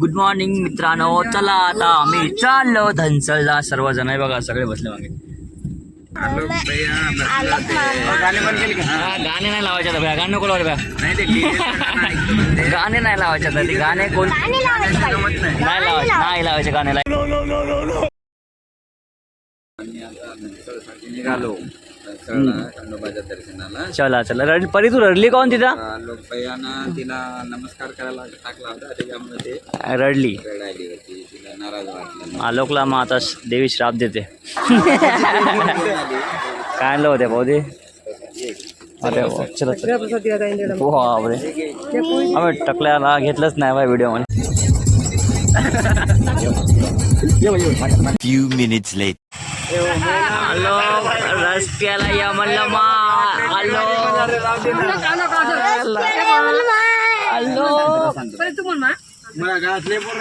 Good morning मित्रांनो. चला आता आम्ही चाललो धनसळला सर्वजण आहे बघा सगळे बसले मागे. गाणे हा, गाणे नाही लावायचे आता. भैया गाणे नको लावायचे भैया. गाणे नाही लावायचे आता. ते गाणे कोण नाही. लावायचे नाही लावायचे गाणे. निघालो. खंडोबाच्या दर्शनाला. चला चला. रड परी तू रडली कोण तिथं? लोक तिला नमस्कार करायला टाकला होता त्याच्यामुळे ते रडली. रडायली होती तिला नाराज वाटलं. आलोकला मग आता देवी श्राप देते. काय आणलं होते भाऊ दे अरे वा, चला चला. हो बापरे. आम्ही टकल्याला घेतलंच नाही बा व्हिडिओमध्ये. Few minutes later. हॅलो रस प्याला या म्हणलं मा. हॅलो. हॅलो. मला घातले पण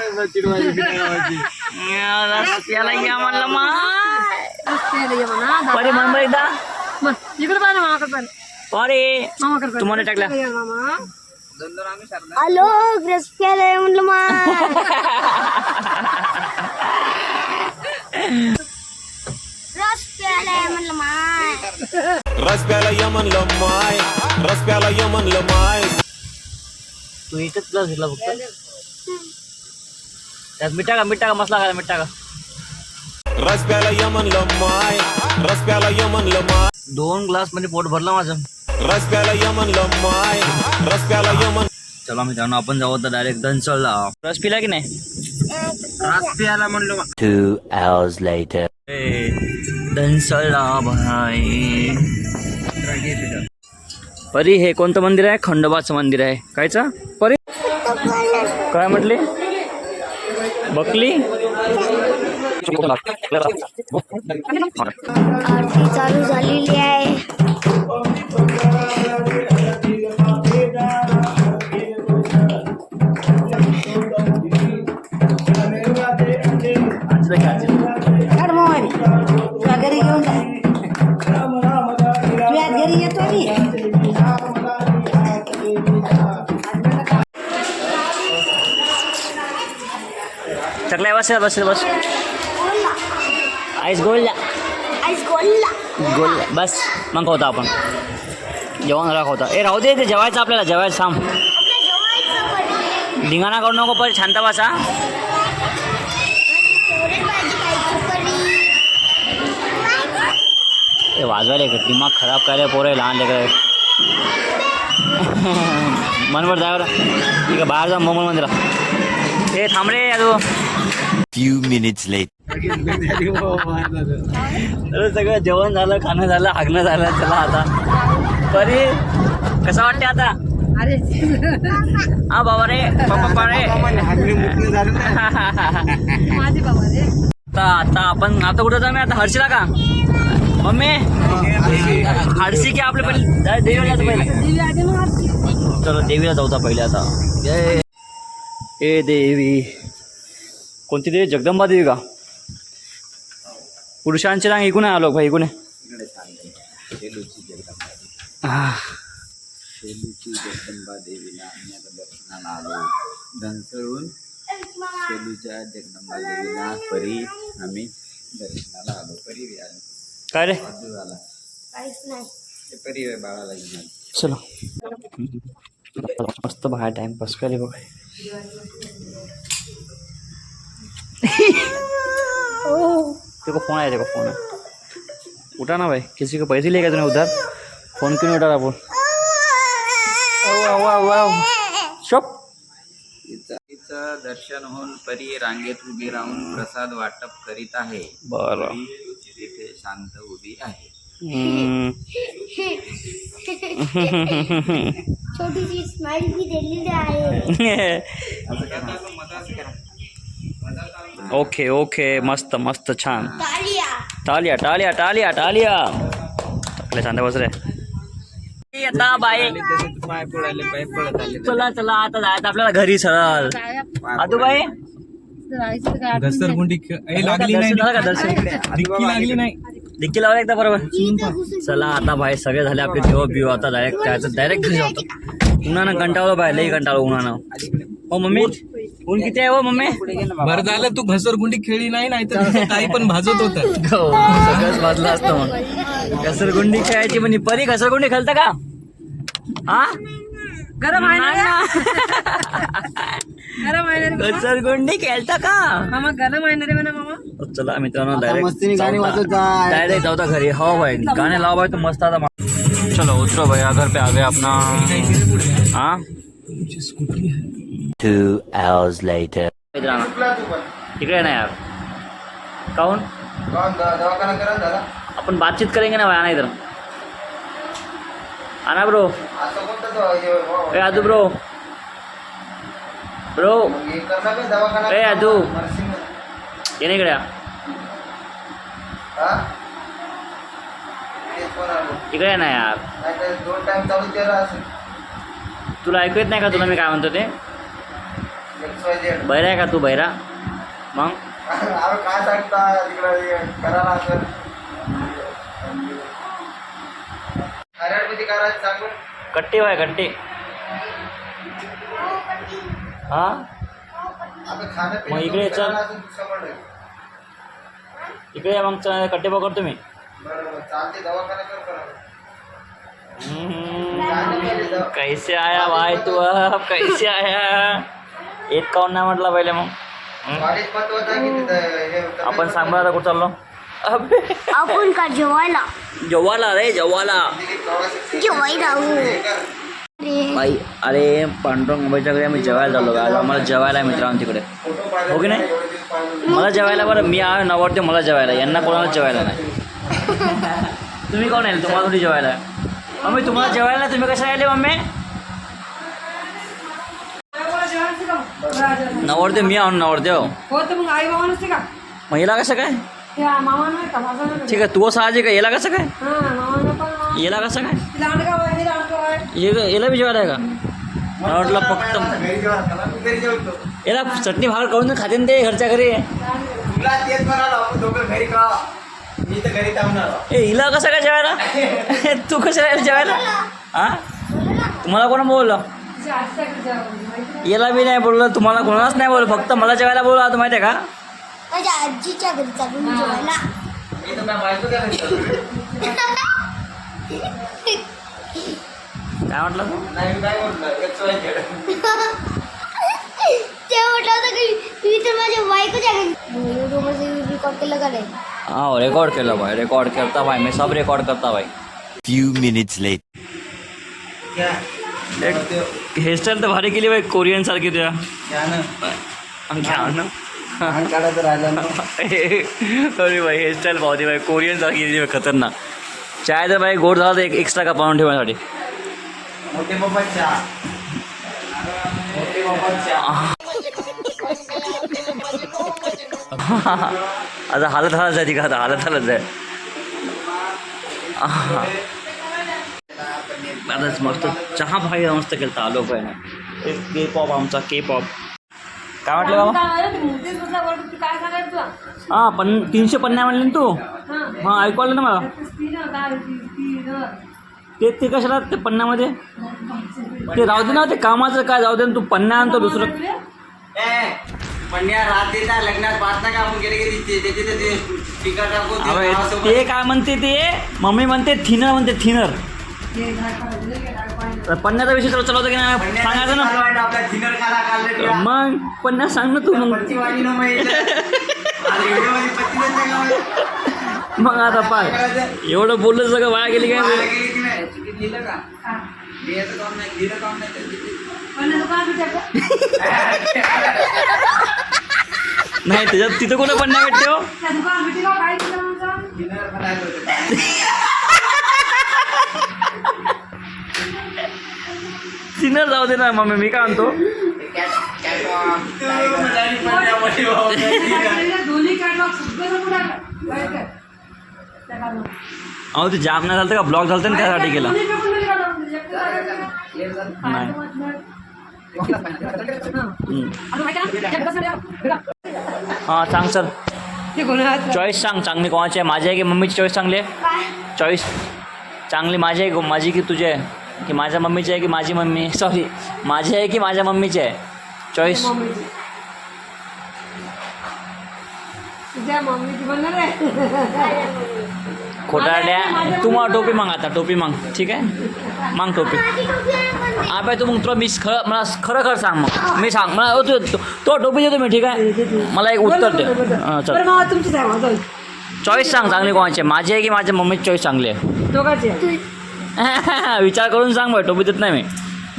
रस प्याला या म्हणलं मा. परे म्हण बरं एकदा. इकडे पाहिजे मामाकडे पाहिजे परे. मामाकडे तू म्हणे टाकल्या मामा हॅलो प्यायला म्हणलं मा. रस म्हणलं माय. रस प्याला यमनलं माय. रस यमनलं माय. तू इथंच ग्लास घेतला फक्त. त्यात मिठा का मिठा का मसला का मिठा का रस प्याला यमनलं माय. रस प्याला यमनलं माय. दोन ग्लासमध्ये पोट भरलं माझं. रस प्याला यमनलं माय. रस प्याला यमन चला मित्रांनो आपण जाऊ आता डायरेक्ट धनसळला रस पिला की नाही? प्याला म्हणलो Two hours later. ए, धनसळला भाई परी हे कोणतं मंदिर आहे? खंडोबाचं मंदिर आहे. कायचं? परी? काय म्हटले? बकली? आरती चालू झालेली आहे. चकल्या बस बस बस. आईस गोल्ला आईस गोल्ला गोल बस मग होता आपण. जेवण राखवता ए राहू दे ते जेवायचं आपल्याला जेवायचं थांब. धिंगाणा करू नको शांत बसा. भाजी खायची परी ए वाजवायला का दिमाग खराब करायला पोरं आहे लहान लेकर मनवर जायवर ठीक आहे बाहेर जा मोबाईल मंदिरात ए थांब रे तू Few minutes later. अरे सगळं जेवण झालं खाणं झालं हागणं झालं चला आता. परी कसं वाटते आता? अरे. हा बाबा रे पप्पा रे. माझे बाबा रे. आता आता आपण आता कुठं जाऊ आता हर्षीला का? मम्मी? हर्षी की आपल्या पहिले? देवीला पहिले. चलो देवीला जाऊ आता पहिले आता. जय ए देवी. कोणती देवी? जगदंबा देवी का? पुरुषांचे रांग ऐकून आहे आलो भाई ऐकून आहे. शेलूची जगदंबा देवीला आम्ही आता दर्शनाला आलो. धनसळून शेलूच्या जगदंबा देवीला परी आम्ही दर्शनाला आलो. परी बी आलो. काय रे? काहीच नाही. ते परी बाळाला घेऊन. चलो. मस्त बाहेर टाइमपास करे बघ. देखो फोन आया देखो फोन है। उठा ना भाई किसी को पैसे लेगा तूने उधर। फोन क्यों नहीं उठा रहा बोल। वाह, वाह, वाह। चुप। तिचं तिचं दर्शन होऊन परी रांगेत उभी राहून प्रसाद वाटप करीत आहे. बरं. तिथे शांत उभी आहे. हम्म. छोटीशी स्माइल भी दिलेली आहे. ओके ओके मस्त मस्त छान. तालिया. टालिया टालिया टालिया टालिया आपल्या शांत बस रे आता बाय चला चला आता जायचं आपल्याला घरी सरळ आदू बाई जायचं काय आठवण नाही. लागली नाही. का दर्शन? लागली नाही. डिक्की लावला एकदा बरोबर. चला आता भाई सगळे झाले आपले जेव्हा बिव आता डायरेक्ट जायचं डायरेक्ट घरी जातो. उन्हानं कंटाळलो बाय लई कंटाळलो उन्हानं. हो मम्मी? ऊन किती आहे हो मम्मी. बरं झालं तू घसरगुंडी खेळली नाही नाही तर काही पण भाजत होत. हो सगळंच वाजलं असतं मग. घसरगुंडी खेळायची म्हणजे परी घसरगुंडी खेळता का? हा? गरम आहे ना? गरम आहे ना रे घसरगुंडी खेळता का? मामा गरम आहे रे म्हणा मामा चला मित्रांनो गाणी जा. डायरेक्ट जाऊ घरी. हो भाई. गाने लाव भाई तो मस्त आता चलो उतरो भैया घर पे आ गए अपना. हाँ? Two hours later. इधर आना इकडे ना यार. काऊन दवाखाना करा दादा अपन बातचीत करेंगे ना भाई आना इधर. आना ब्रो असं कोणतं दवा- हे- ए आदू ब्रो ब्रो हे करणार का दवाखाना ए आदू. नर्सिंग ये नाही इकडे हा तेच पण आलो इकडे ये ना यार. नाहीतर दोन टाइम चालू केला तुला ऐकू येत नाही का तुला मी काय म्हणतो ते? बहिरा आहे का तू बहिरा मग। काय सांगता करायला असं कराडमध्ये करायचं सांगून कट्टे हा? मग इकडे चल. असेल. इकडे मग कट्टे पकडतो मी हम्म, कैसे आया भाई तू अब? कैसे आया? एक काऊन नाही म्हटला पहिले मग. आपण सांग बरं आता कुठं चाललो? अबे आपण का जेवायला? जेवायला रे जेवायला. जेवायला हो. अरे. बाई अरे पांडुरंग मुंबईच्याकडे आम्ही जेवायला झालो आज आम्हाला जेवायला आहे मित्रांनो तिकडे. हो की नाही? मला जेवायला बरं मी आहे नवरते मला जेवायला. यांना कोणाला जेवायला नाही. तुम्ही कोण आहे? तुम्हाला थोडी जेवायला आहे? मम्मी तुम्हाला जेवायला नाही? तुम्ही कशा आले मम्मी? नवरते मी आहो नवरते हो हो तर मग आई का मग याला कसं काय त्या नाही का माझा नाही. ठीक आहे तू साहजिक आहे याला कसं काय हा मामानं पण याला कसं काय आहे आहे हे याला बी आहे का मला वाटलं फक्त घरी जेवण मी घरी जेवतो याला चटणी भाकर करून खाते ना ते घरच्या घरी. तुला तेच म्हणालो आपण दोघं घरी का? मी तर घरी थांबणार आहो. ए हिला कसं काय जेवायला? तू कसं काय जेवायला? हा? तुम्हाला कोण बोललं? तिच्या नाही. याला बी नाही बोललं तुम्हाला कोणालाच नाही बोललं फक्त मला जेवायला बोलला आता माहिती आहे का माझ्या आजीच्या घरी चालून जेवायला. काय म्हटलं तू? ते म्हटलं होतं की मी तर माझ्या बायकोच्या घरी युट्यूबमध्ये रेकॉर्ड केलं का नाही हाँ रिकॉर्ड केलं भाई रिकॉर्ड करता भाई मैं सब रिकॉर्ड करता भाई Few minutes later. हेअरस्टाईल तर भारी केली भाई कोरियन सारखी तुझ्या घ्या ना. अरे भाई हेअरस्टाईल भावती भाई कोरियन सारखी भाई खतरनाक. चाय तर भाई गोड झाला तर एक एक्स्ट्रा का पाहून ठेवण्यासाठी आता हालत हालत जाते का आता हालत हालत जाय. आताच मस्त चहा भाई मस्त केलता आलो ना के पॉप आमचा के पॉप काय म्हटलं बाबा हां पण तीनशे पन्नास म्हणले ना तू हा हां ऐकू आलं ना मला ते ते कशाला ते पन्नामध्ये ते राहू दे ना ते कामाचं काय जाऊ दे ना तू पन्ना आणतो दुसरं पण ते काय म्हणते ते मम्मी म्हणते थिनर म्हणते थिनर पन्नाचा विषय तुला चालवतं की नाही? सांगायचं चालू ना. मग पन्नास सांग ना तू मग. मग आता पाय. एवढं बोललं सगळं वाया गेली काय? नाही? चुकीत लिहिलं का? लिहायचं काम नाही, लिहिलं हो थिनर म्हणायचं होतं. थिनर जाऊ दे ना मम्मी मी काय म्हणतो ते कॅट- कॅटवॉक, टायगर, पन्न्यामध्ये बाबा, थिनर. दोन्ही कॅटलॉग सगळं कुठं अहो ते जाम नाही झालं का ब्लॉक झालं ना त्यासाठी केलं दोन्ही पेपरमध्ये काढा. एकटं काढायचं. क्लिअर झालं? नाही हम्म. आता माहिती आहे ना? एक कसं द्या. हां सांग सर ते कोणाचं? चॉईस सांग चांगली कोणाची आहे माझी आहे की मम्मीची चॉईस चांगली आहे काय चॉईस चांगली माझी आहे की माझी की तुझी आहे की माझ्या मम्मीची आहे की माझी मम्मी? सॉरी माझी आहे की माझ्या मम्मीची आहे? चॉईस खोटारड्या तू मग टोपी मग आता टोपी मग. ठीक आहे? मग टोपी. आपण तू. मग तुला मी खर मला खरं खरं सांग मग. मी सांग. मला तू तो टोपी देतो मी ठीक आहे? मला एक उत्तर दे. चल. चॉईस सांग चांगली कोणाची माझी आहे की माझ्या मम्मीची चॉईस चांगली आहे? विचार करून सांग भाई टोपी देत नाही मी.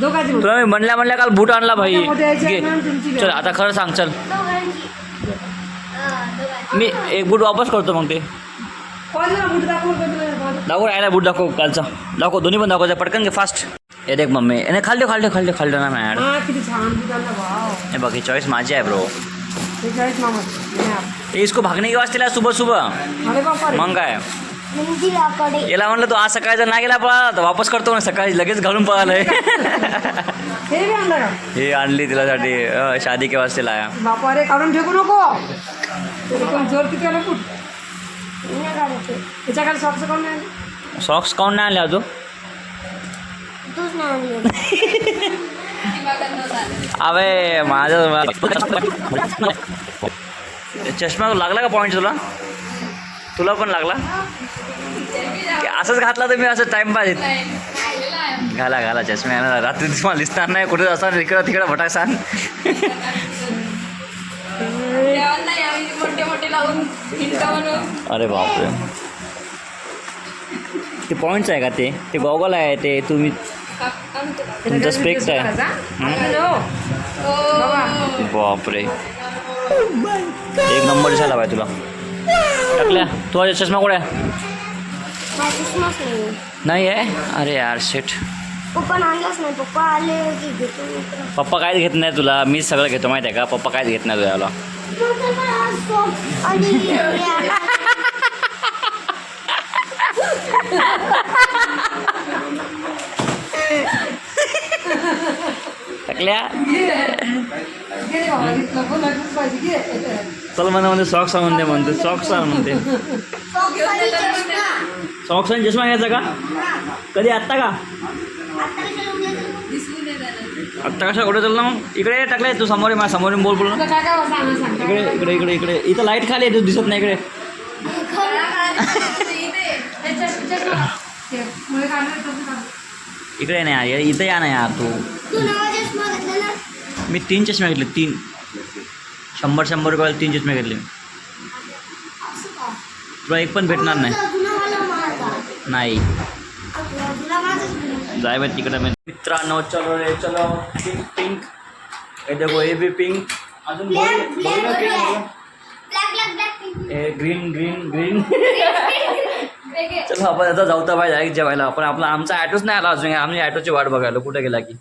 तुला मी म्हणल्या म्हणल्या काल बूट आणला भाई. आहे घे. चल आहे. आता खरं सांग चल. हा, दोघांची. मी एक बूट वापस करतो मग ते? दाखव राहिला बूट दाखव कालचा. दाखव दोन्ही पण दाखवायचं पटकन घे फास्ट हे देख मम्मी. याने खाल्ले खाल्ले खाल्ले खाल्ले ना मॅड. हा किती छान बुट आणला वाव. हे बघ ही चॉईस माझी आहे ब्रो ते ये इसको भागने की वाजते सुबह सुबह. मग काय? मंदिराकडे याला म्हणलं तू आज सकाळी जर नाही गेला तर वापस करतो ना सकाळी लगेच घालून पळालंय. हे आणलं हे तिलासाठी. अं, शादी के वाजते लाया? बापा रे काढून फेकू नको. जोर किती आला नाही. त्याच्याकडे सॉक्स काढून आणले? सॉक्स काऊन नाही आणले अजून? तूच नाही आणले. अबे माझं चष्मा लागला का पॉईंट तुला? तुला पण लागला? असंच घातला तर मी असं टाइमपास घाला घाला चष्मा. रात्री तुम्हाला दिसणार नाही. कुठे असणार इकडं तिकडं भटाक सांग अरे बापरे. ते पॉईंट्स आहे का ते? ते गॉगल आहे ते. तुम्ही तुमचं स्पेक्ट आहे. बापरे. एक नंबर दिसायला पाहिजे तुला. टाकल्या तुझा चष्मा कुठे नाही नाही आहे अरे यार शेट पप्पा आणलाच नाही पप्पा आले की घेतो मी. पप्पा काहीच घेत नाही तुला मीच सगळं घेतो माहिती आहे का पप्पा काहीच घेत नाही हे आणलं. टाकल्या चल म्हणा म्हणते सॉक्स आणून दे म्हणते सॉक्स म्हणते आणि चष्मा. सॉक्स आणि चष्मा घ्यायचा का? कधी आत्ता का? आत्ता कशा कुठे चालला मग? इकडे टाकले तू समोर माझ्यासमोर बोल बोल इकडे इकडे इकडे इकडे. इथं लाइट खाली आहे तू दिसत नाही इकडे. इकडे नाही यार इथं या ना यार तू. मी तीन चष्मे घेतले तीन. शंभर शंभर रुपयाला तीन चष्मे घेतले. तुला एक पण भेटणार नाही. जाय बा तिकडे मित्रांनो चलो रे चलो. पिंक पिंक हे देखो हे बी पिंक अजून. हे ग्रीन ग्रीन ग्रीन चलो आपण आता जाऊ तर पाहिजे डायरेक्ट जेवायला. आपण आपला आमचा ॲटोच नाही आला अजून. आम्ही ॲटोची वाट बघायला. कुठे गेला की?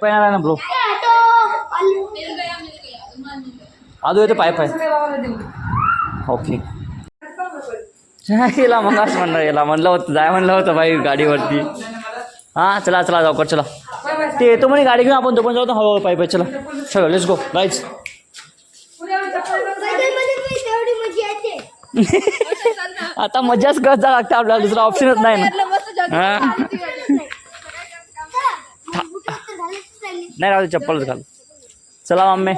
पण ना ब्रो आहे सगळे बाबाला देऊ ओके याला मग असं म्हणलं याला म्हणलं होतं जाय म्हणलं होतं बाई गाडीवरती हां चला चला जाऊ कर चला ते येतो म्हणे गाडी घेऊन आपण तो पण जाऊ हळूहळू पाईप आहे चला चलो लेट्स गो येते. आता मजाच करत जा लागते आपल्याला दुसरा ऑप्शनच नाही ना हां. नाही राहू चप्पलच घाल चला मम्मी.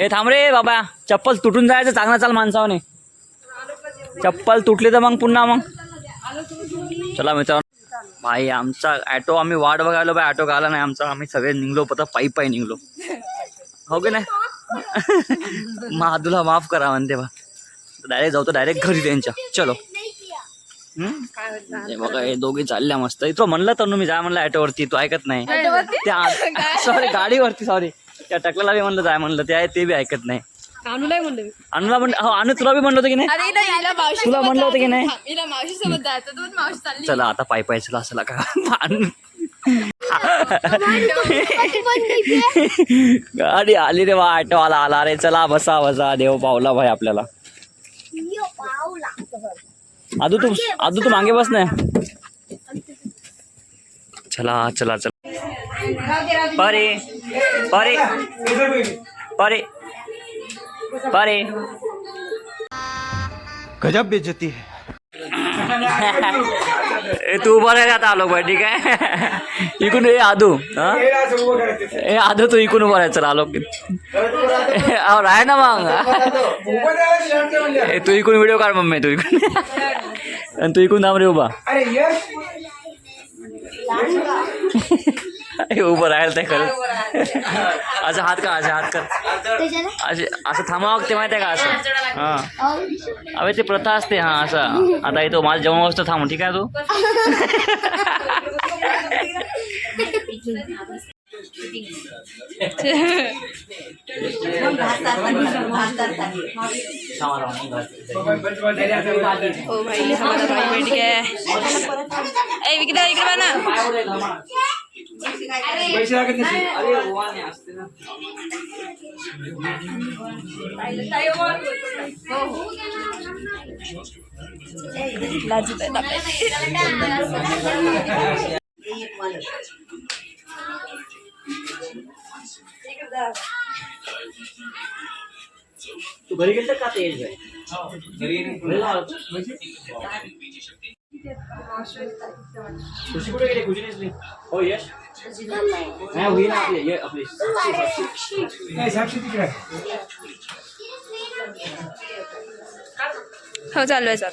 ए थांब रे बाबा. चप्पल तुटून जायचं चांगलं चाल माणसाने चप्पल तुटली तर मग पुन्हा मग. चला मित्रांनो. भाई आमचा ॲटो आम्ही वाट बघायलो बाय ॲटो आला नाही आमचा. आम्ही सगळे निघलो पता पायी पायी निघलो. हो की नाही? महादूला माफ करा म्हणते बा. डायरेक्ट जाऊ तर डायरेक्ट घरी त्यांच्या. चलो? हे बघा हे दोघे चालल्या मस्त. इथं म्हणलं तर मी जा म्हणलं ॲटोवरती तू ऐकत नाही. त्या सॉरी गाडीवरती सॉरी त्या टकल्याला बी म्हणलं जाय म्हणलं ते आहे ते बी ऐकत नाही. म्हणलं. अनुला म्हण हो अनु तुला बी म्हणलं होतं की नाही? तुला म्हणलं होतं की नाही? हिला मावशी सोबत जायचं. तू मावशी चालली. चला आता पाय पाय चला असला का. गाडी आली रे वा ऑटो आला आला रे. चला बसा बसा देव पावला भाई आपल्याला. आदू तू आदू तू मागे बस नाही चला चला चला। परे परे परे परे। गजब बेचती है। तू उभा आता आलो पाहिजे ठीक आहे? इकून ए आदू हा? हे आदू तू इकून उभा राहायचं आलो अहो राह ना मग. तू इकून व्हिडिओ काढ मम्मी तू इकून आणि तू इकून थांब रे उभा. उभं राहायला ते खरं असं हात कर असं हात कर. असे असं थांबावं लागते माहिती आहे का असं? हां. अरे ते प्रथा असते हां असं. आता येतो माझं जेवण वस्तू थांब ठीक आहे तू? ओ भाई हमारा भाई बैठ गया है इकडे बना पैसे तू घरी गेलं का ते खुशी कुठे गेली खुशी नसली हो यश नाही होईल आपली ये आपली नाही साक्षी तिकडे. हो चालू आहे सर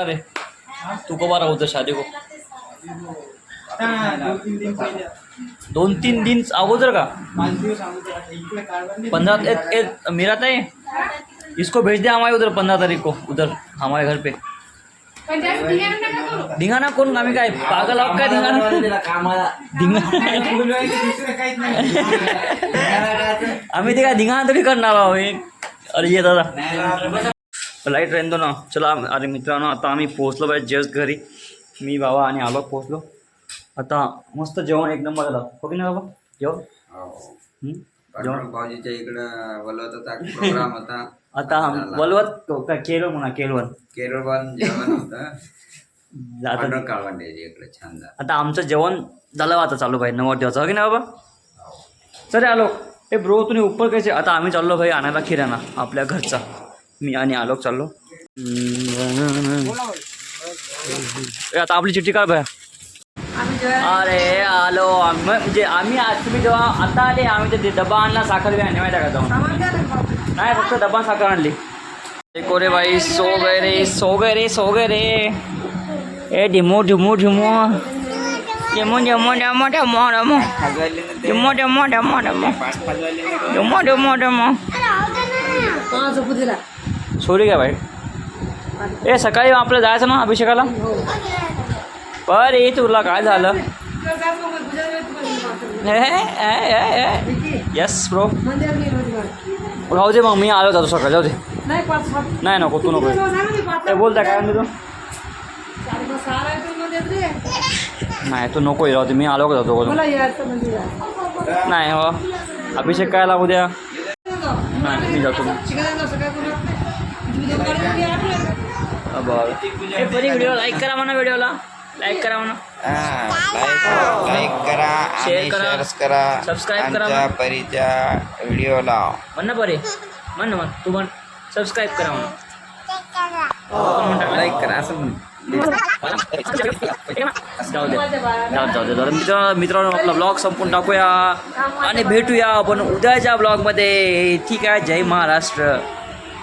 अरे. तू को बारा होतं शादी को? दोन तीन दिन अगोदर का? पंद्रह ए, ए, मेरा था इसको भेज दे हमारे उधर पंद्रह तारीख को उधर हमारे घर पे. धिंगाणा कोण आम्ही काय पागल आहोत काय धिंगाणा? धिंगाणा आम्ही ते काय धिंगाणा तरी करणार आहोत अरे ये दादा. लाइट राहीन दो ना चला अरे मित्रांनो आता आम्ही पोहोचलो पाहिजे जस्ट घरी मी बाबा आणि आलोक पोहोचलो आता मस्त जेवण एक नंबर झालं हो की नाही बाबा जेवण? जेवण भाऊजीच्या इकडं बोलवत प्रोग्राम होता आता बोलवत काय केलं म्हणा केरळ जेवण होतं आता इकडे छान आता आमचं जेवण झालं आता चालू भाई नव्वद दिवस हो की नाही बाबा चल आलो ए ब्रो तुम्ही उपर कैसे आता आम्ही चाललो भाई आणायला किराणा आपल्या घरचा मी आणि आलो चाललो आता आपली चिठ्ठी काय भया अरे आलो म्हणजे आम्ही आज तुम्ही जेव्हा आता आले आम्ही ते डबा आणला साखर बी आणली माहिती का जाऊन नाही फक्त डबा साखर आणली कोरे बाई सो गए रे सो गए रे सो गए रे ए ढिमो ढिमो ढिमो ढिमो ढिमो ढमो ढमो ढमो ढिमो ढमो ढमो ढमो ढमो ढमो ढमो सोडी काय भाई। ए सकाळी आपलं जायचं ना अभिषेकाला? बरे तुला काय झालं? येस ब्रो राहू दे मग मी आलो जातो सकाळी जाऊ दे नाही नको तू नको. बोलता काय म्हणते नाही तू नको राहू दे मी आलो का जातो नाही हो. अभिषेक काय लागू द्या? नाही मी जातो. बरं व्हिडिओ लाईक करा म्हणा व्हिडिओला. लाईक करा म्हणा. लाईक लाईक करा आणि करा. शेअर करा Subscribe करा. परीच्या व्हिडिओला. म्हण ना बरे म्हण म्हण. तू म्हण. सबस्क्राईब करा म्हणा. लाईक करा असं म्हण. जाऊ दे. जाऊ जाऊ दे. तर मित्र मित्रांनो आपला ब्लॉग संपून टाकूया. आणि भेटूया आपण उद्याच्या ब्लॉगमध्ये ठीक आहे जय महाराष्ट्र.